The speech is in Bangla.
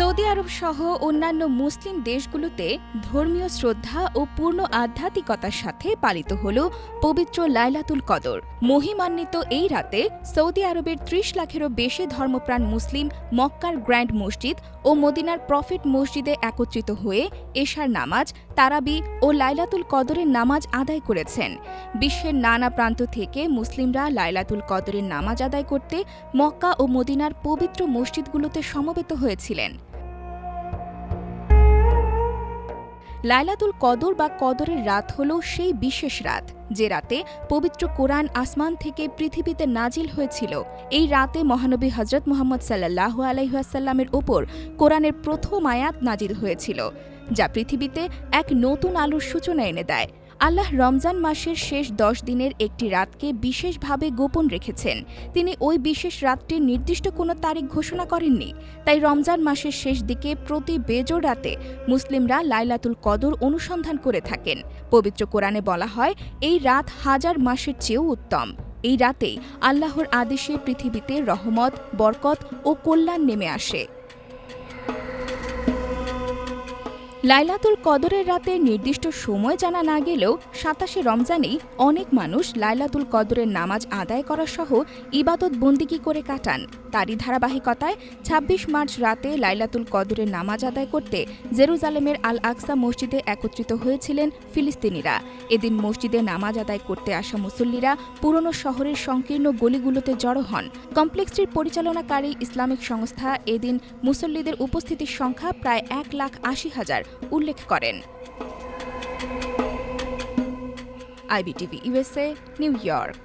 সৌদি আরব সহ অন্যান্য মুসলিম দেশগুলোতে ধর্মীয় শ্রদ্ধা ও পূর্ণ আধ্যাত্মিকতার সাথে পালিত হল পবিত্র লাইলাতুল কদর। মহিমান্বিত এই রাতে সৌদি আরবের ত্রিশ লাখেরও বেশি ধর্মপ্রাণ মুসলিম মক্কার গ্র্যান্ড মসজিদ ও মদিনার প্রফিট মসজিদে একত্রিত হয়ে এশার নামাজ, তারাবি ও লাইলাতুল কদরের নামাজ আদায় করেছেন। বিশ্বের নানা প্রান্ত থেকে মুসলিমরা লাইলাতুল কদরের নামাজ আদায় করতে মক্কা ও মদিনার পবিত্র মসজিদগুলোতে সমবেত হয়েছিলেন। লাইলাতুল কদর বা কদরের রাত হল সেই বিশেষ রাত, যে রাতে পবিত্র কোরআন আসমান থেকে পৃথিবীতে নাজিল হয়েছিল। এই রাতে মহানবী হজরত মোহাম্মদ সাল্লাহ আলাইহাসাল্লামের ওপর কোরআনের প্রথম আয়াত নাজিল হয়েছিল, যা পৃথিবীতে এক নতুন আলোর সূচনা এনে দেয়। আল্লাহ রমজান মাসের শেষ দশ দিনের একটি রাতকে বিশেষভাবে গোপন রেখেছেন। তিনি ওই বিশেষ রাতটির নির্দিষ্ট কোনো তারিখ ঘোষণা করেননি। তাই রমজান মাসের শেষ দিকে প্রতি বেজোর রাতে মুসলিমরা লাইলাতুল কদর অনুসন্ধান করে থাকেন। পবিত্র কোরআনে বলা হয়, এই রাত হাজার মাসের চেয়েও উত্তম। এই রাতেই আল্লাহর আদেশে পৃথিবীতে রহমত, বরকত ও কল্যাণ নেমে আসে। লাইলাতুল কদরের রাতে নির্দিষ্ট সময় জানা না গেলেও সাতাশে রমজানেই অনেক মানুষ লাইলাতুল কদরের নামাজ আদায় করা সহ ইবাদত বন্দিগি করে কাটান। তারই ধারাবাহিকতায় ২৬ মার্চ রাতে লাইলাতুল কদরের নামাজ আদায় করতে জেরুজালেমের আল আকসা মসজিদে একত্রিত হয়েছিলেন ফিলিস্তিনিরা। এদিন মসজিদে নামাজ আদায় করতে আসা মুসল্লিরা পুরনো শহরের সংকীর্ণ গলিগুলোতে জড়ো হন। কমপ্লেক্সটির পরিচালনাকারী ইসলামিক সংস্থা এদিন মুসল্লিদের উপস্থিতির সংখ্যা প্রায় এক লাখ আশি হাজার। উল্লেখ করেন। IBTV USA new York.